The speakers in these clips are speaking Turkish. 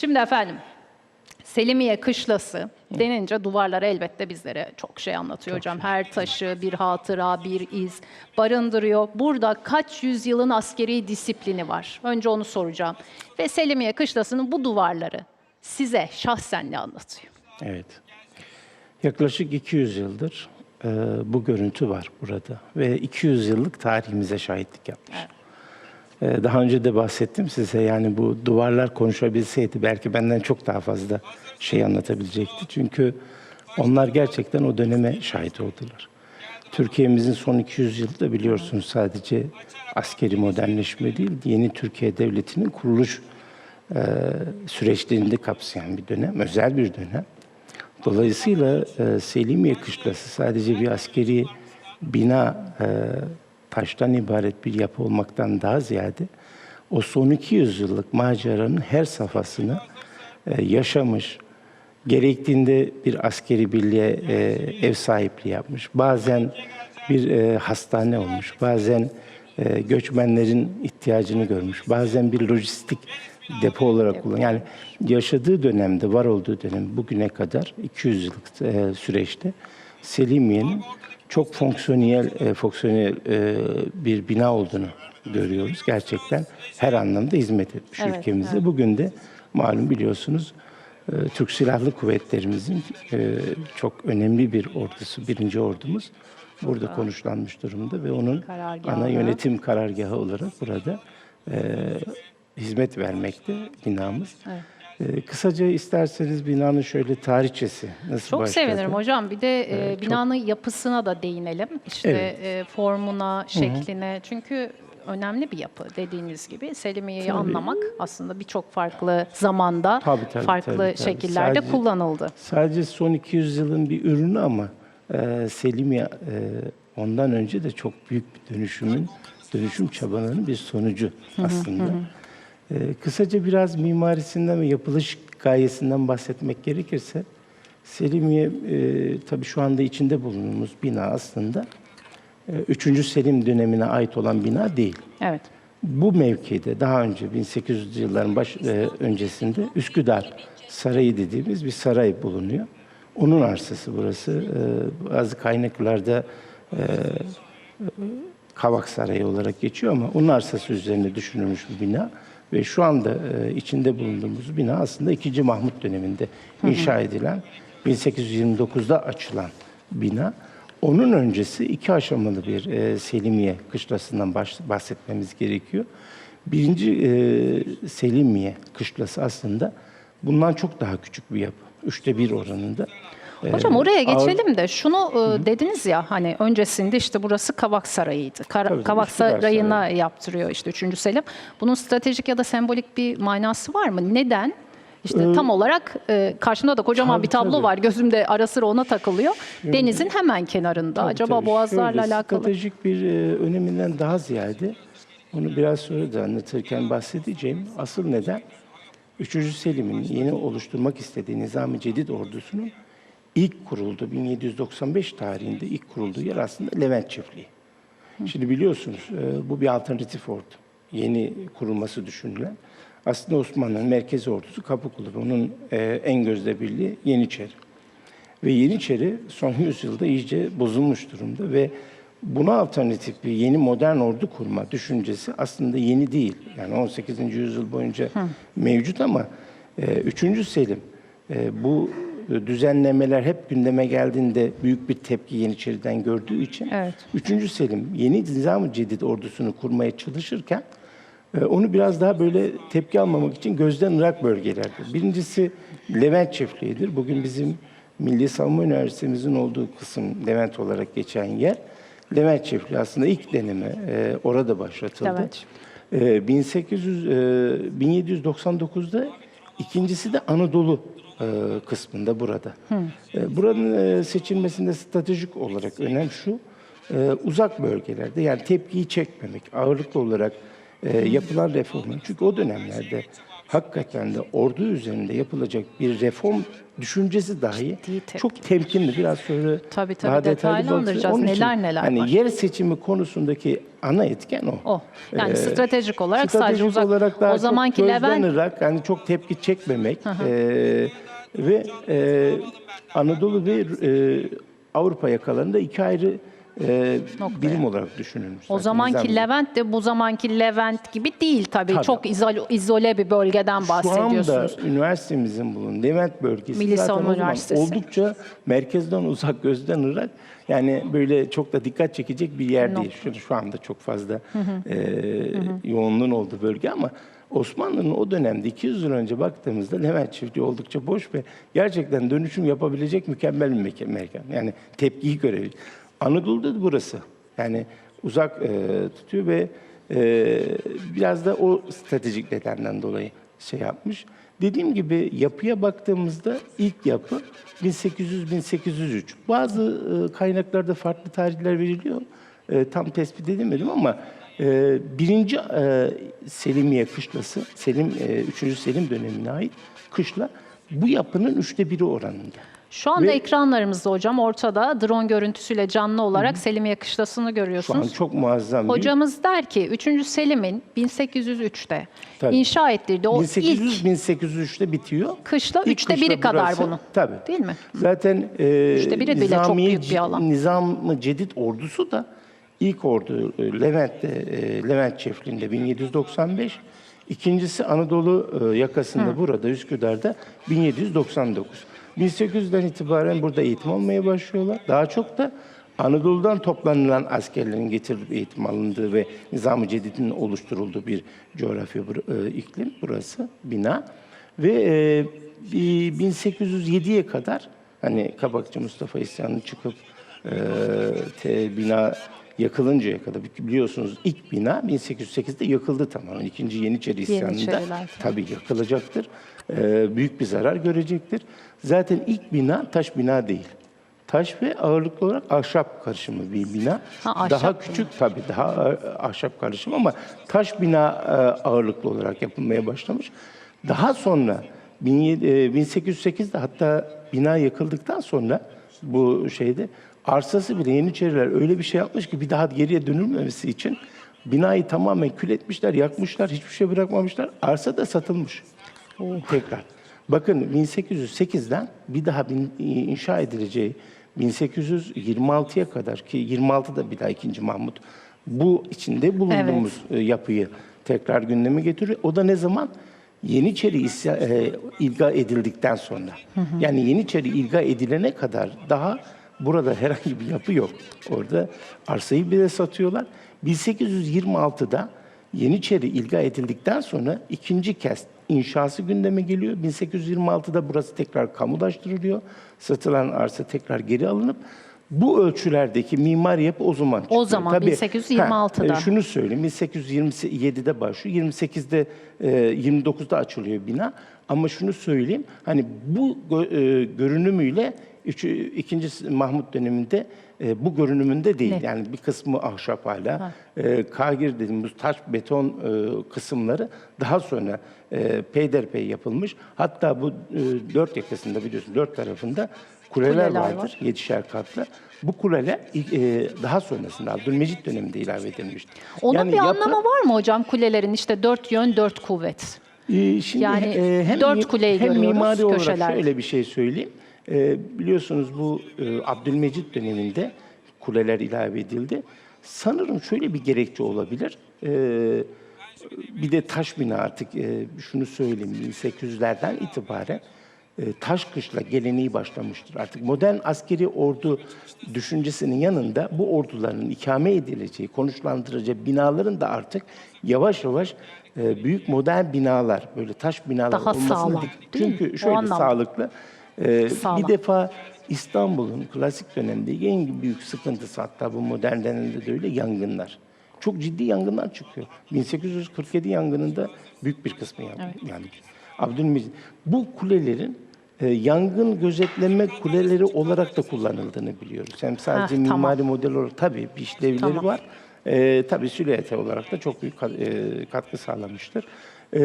Şimdi efendim Selimiye Kışlası denince duvarlar elbette bizlere çok şey anlatıyor hocam. Her taşı bir hatıra, bir iz barındırıyor. Burada kaç yüzyılın askeri disiplini var? Önce onu soracağım. Ve Selimiye Kışlası'nın bu duvarları size şahsen ne anlatıyor? Evet. Yaklaşık 200 yıldır e, bu görüntü var burada ve 200 yıllık tarihimize şahitlik yapmış. E, daha önce de bahsettim size yani bu duvarlar konuşabilseydi belki benden çok daha fazla şey anlatabilecekti. Çünkü onlar gerçekten o döneme şahit oldular. Türkiye'mizin son 200 yılı da biliyorsunuz sadece askeri modernleşme değil, yeni Türkiye Devleti'nin kuruluş e, süreçlerini de kapsayan bir dönem, özel bir dönem. Dolayısıyla e, Selimiye Kışlası sadece bir askeri bina, e, taştan ibaret bir yapı olmaktan daha ziyade o son 200 yıllık maceranın her safhasını e, yaşamış, gerektiğinde bir askeri birliğe e, ev sahipliği yapmış. Bazen bir e, hastane olmuş, bazen e, göçmenlerin ihtiyacını görmüş, bazen bir lojistik depo olarak kullan. Yani yaşadığı dönemde, var olduğu dönem bugüne kadar 200 yıllık e, süreçte Selimiye'nin çok fonksiyonel, e, fonksiyonel e, bir bina olduğunu görüyoruz. Gerçekten her anlamda hizmet etmiş Evet, ülkemize. Bugün de malum biliyorsunuz e, Türk Silahlı Kuvvetlerimizin e, çok önemli bir ordusu, birinci ordumuz burada konuşlanmış durumda ve onun ana yönetim karargahı olarak burada e, hizmet vermekte binamız. E, kısaca isterseniz binanın şöyle tarihçesi nasıl Çok başladı? sevinirim hocam. Bir de e, Evet, binanın yapısına da değinelim. İşte Evet. e, formuna, şekline. Çünkü önemli bir yapı dediğiniz gibi. Selimiye'yi anlamak aslında birçok farklı zamanda, Tabii, tabii, farklı tabii, tabii. şekillerde Sadece- kullanıldı. Sadece son 200 yılın bir ürünü ama e, Selimiye e, ondan önce de çok büyük bir dönüşümün, dönüşüm çabalarının bir sonucu aslında. E, kısaca biraz mimarisinden ve yapılış gayesinden bahsetmek gerekirse, Selimiye e, tabii şu anda içinde bulunduğumuz bina aslında e, 3. Selim dönemine ait olan bina değil. Evet. Bu mevkide daha önce 1800'lü yılların baş e, öncesinde Üsküdar Sarayı dediğimiz bir saray bulunuyor. Onun arsası burası. E, bazı kaynaklarda e, Kavak Sarayı olarak geçiyor ama onun arsası üzerine düşünülmüş bir bina ve şu anda e, içinde bulunduğumuz bina aslında 2. Mahmut döneminde inşa edilen 1829'da açılan bina. Onun öncesi iki aşamalı bir e, Selimiye kışlasından baş- bahsetmemiz gerekiyor. Birinci e, Selimiye kışlası aslında bundan çok daha küçük bir yapı. Üçte bir oranında. E, Hocam oraya geçelim de şunu e, dediniz ya hani öncesinde işte burası Kavak Sarayı'ydı. Kara- Tabii, Kavak Üsküdar Sarayı'na Sarayı. yaptırıyor işte 3. Selim. Bunun stratejik ya da sembolik bir manası var mı? Neden? İşte tam olarak e, karşımda da kocaman tabii, bir tablo tabii. var. Gözümde ara sıra ona takılıyor. Denizin hemen kenarında. Tabii, Acaba tabii. boğazlarla Şöyle, alakalı. Stratejik bir e, öneminden daha ziyade, onu biraz sonra da anlatırken bahsedeceğim. Asıl neden, 3. Selim'in yeni oluşturmak istediği Nizami Cedid ordusunun ilk kurulduğu, 1795 tarihinde ilk kurulduğu yer aslında Levent Çiftliği. Şimdi biliyorsunuz e, bu bir alternatif ordu. Yeni kurulması düşünülen. Aslında Osmanlı'nın merkezi ordusu Kapıkulu. Onun e, en gözde birliği Yeniçeri. Ve Yeniçeri son yüzyılda iyice bozulmuş durumda ve buna alternatif bir yeni modern ordu kurma düşüncesi aslında yeni değil. Yani 18. yüzyıl boyunca mevcut ama e, 3. Selim e, bu düzenlemeler hep gündeme geldiğinde büyük bir tepki Yeniçeri'den gördüğü için Evet. 3. Selim yeni Nizam-ı Cedid ordusunu kurmaya çalışırken e, onu biraz daha böyle tepki almamak için gözden ırak bölgelerdir. Birincisi Levent çiftliğidir. Bugün bizim Milli Savunma Üniversitemizin olduğu kısım Levent olarak geçen yer. Levent çiftliği aslında ilk deneme e, orada başlatıldı. Levent. E, 1800 e, 1799'da ikincisi de Anadolu e, kısmında burada. E, buranın e, seçilmesinde stratejik olarak önem şu. e, uzak bölgelerde yani tepkiyi çekmemek, ağırlıklı olarak e, yapılan reformlar. Çünkü o dönemlerde hakikaten de ordu üzerinde yapılacak bir reform düşüncesi dahi çok temkinli. Biraz sonra Tabii, tabii, daha detaylı. Onun için Neler neler hani var. yer seçimi konusundaki ana etken o. O. Yani Ee, stratejik olarak sadece Stratejik uzak. olarak daha o zamanki çok Levent yani çok tepki çekmemek eee, ve eee, Anadolu ve eee, Avrupa yakalarında iki ayrı Noktaya. birim olarak düşünülmüş. o zaten zamanki nizam- Levent de bu zamanki Levent gibi değil tabii. Tabii. Çok izole, izole bir bölgeden Şu bahsediyorsunuz. anda üniversitemizin bulunduğu Levent bölgesi Milli zaten o zaman oldukça merkezden uzak, gözden ırak. Yani böyle çok da dikkat çekecek bir yer değil. Şu, şu anda çok fazla eee, yoğunluğun olduğu bölge ama Osmanlı'nın o dönemde 200 yıl önce baktığımızda Levent çiftliği oldukça boş ve gerçekten dönüşüm yapabilecek mükemmel bir mekan. Yani tepkiyi görebilir. Anadolu'da da burası. Yani uzak eee, tutuyor ve eee, biraz da o stratejik nedenden dolayı şey yapmış. Dediğim gibi yapıya baktığımızda ilk yapı 1800-1803. Bazı e, kaynaklarda farklı tarihler veriliyor. E, tam tespit edemedim ama e, birinci e, Selimiye kışlası, Selim e, 3. Selim dönemine ait kışla bu yapının üçte biri oranında. Şu anda Ve- ekranlarımızda hocam ortada drone görüntüsüyle canlı olarak Selimiye Kışlası'nı Şu an görüyorsunuz. çok muazzam bir Hocamız der ki 3. Selim'in 1803'te Tabii. inşa ettirdiği o ilk 1800-1803'te bitiyor. kışla İlk üçte kışla biri kadar burası. bunun. Tabii. Değil mi? Zaten e, Üçte biri bile çok büyük bir alan. Nizam-ı Cedid ordusu da ilk ordu e, Levent'te, e, Levent çiftliğinde 1795. İkincisi Anadolu e, yakasında burada Üsküdar'da 1799. 1800'den itibaren burada eğitim almaya başlıyorlar. Daha çok da Anadolu'dan toplanılan askerlerin getirilip eğitim alındığı ve Nizam-ı Cedid'in oluşturulduğu bir coğrafya, e, iklim burası, bina. Ve e, bir 1807'ye kadar hani Kabakçı Mustafa İsyan'ın çıkıp e, te, bina yakılıncaya kadar biliyorsunuz ilk bina 1808'de yakıldı tamamen. İkinci Yeniçeri İsyanı'nda tabii yakılacaktır. E, büyük bir zarar görecektir. Zaten ilk bina taş bina değil. Taş ve ağırlıklı olarak ahşap karışımı bir bina. Ha, ahşap daha bina. küçük tabii daha a- ahşap karışım ama taş bina e, ağırlıklı olarak yapılmaya başlamış. Daha sonra 17 e, 1808'de hatta bina yakıldıktan sonra bu şeyde arsası bile Yeniçeriler öyle bir şey yapmış ki bir daha geriye dönülmemesi için binayı tamamen kül etmişler, yakmışlar, hiçbir şey bırakmamışlar. Arsa da satılmış. Tekrar. Bakın 1808'den bir daha bin- inşa edileceği 1826'ya kadar ki 26'da bir daha 2. Mahmut bu içinde bulunduğumuz e, yapıyı tekrar gündeme getiriyor. O da ne zaman? Yeniçeri isya, e, ilga edildikten sonra. Yani Yeniçeri ilga edilene kadar daha burada herhangi bir yapı yok. Orada arsayı bile satıyorlar. 1826'da Yeniçeri ilga edildikten sonra ikinci kez inşası gündeme geliyor. 1826'da burası tekrar kamulaştırılıyor. Satılan arsa tekrar geri alınıp bu ölçülerdeki mimari yapı o zaman çıkıyor. zaman, 1826'da. Ha, e, şunu söyleyeyim, 1827'de başlıyor, 28'de, e, 29'da açılıyor bina. Ama şunu söyleyeyim, hani bu e, görünümüyle üçü, ikinci Mahmut döneminde e, bu görünümünde değil. Ne? Yani bir kısmı ahşap hala. E, kagir dediğimiz taş beton e, kısımları daha sonra e, peyderpey yapılmış. Hatta bu e, dört yakasında biliyorsun dört tarafında kuleler, Kuleler vardır. var. Yedişer katlı. Bu kuleler e, daha sonrasında Abdülmecit döneminde ilave edilmiştir. Onun Yani bir yapı- anlamı var mı hocam kulelerin işte dört yön dört kuvvet? Ee, Şimdi Yani e, dört mi- kuleyi hem görüyoruz mimari olarak köşelerde. şöyle bir şey söyleyeyim. Ee, biliyorsunuz bu e, Abdülmecit döneminde kuleler ilave edildi. Sanırım şöyle bir gerekçe olabilir. Ee, bir de taş bina artık e, şunu söyleyeyim 1800'lerden itibaren e, taş kışla geleneği başlamıştır. Artık modern askeri ordu düşüncesinin yanında bu orduların ikame edileceği, konuşlandıracağı binaların da artık yavaş yavaş e, büyük modern binalar, böyle taş binalar Daha olmasına sağlam? Çünkü şöyle sağlıklı. E, Sağlam. bir defa İstanbul'un klasik dönemde en büyük sıkıntısı hatta bu modern dönemde de öyle yangınlar. Çok ciddi yangınlar çıkıyor. 1847 yangınında büyük bir kısmı yandı. Yani Abdülmecit. Bu kulelerin e, yangın gözetleme kuleleri olarak da kullanıldığını biliyoruz. Hem sadece tamam. mimari model olarak tabii bir işlevleri Tamam. var. E, tabii silüete olarak da çok büyük e, katkı sağlamıştır. E,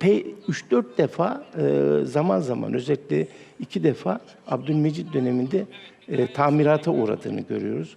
pe- 3-4 defa e, zaman zaman özellikle iki defa Abdülmecit döneminde e, tamirata uğradığını görüyoruz.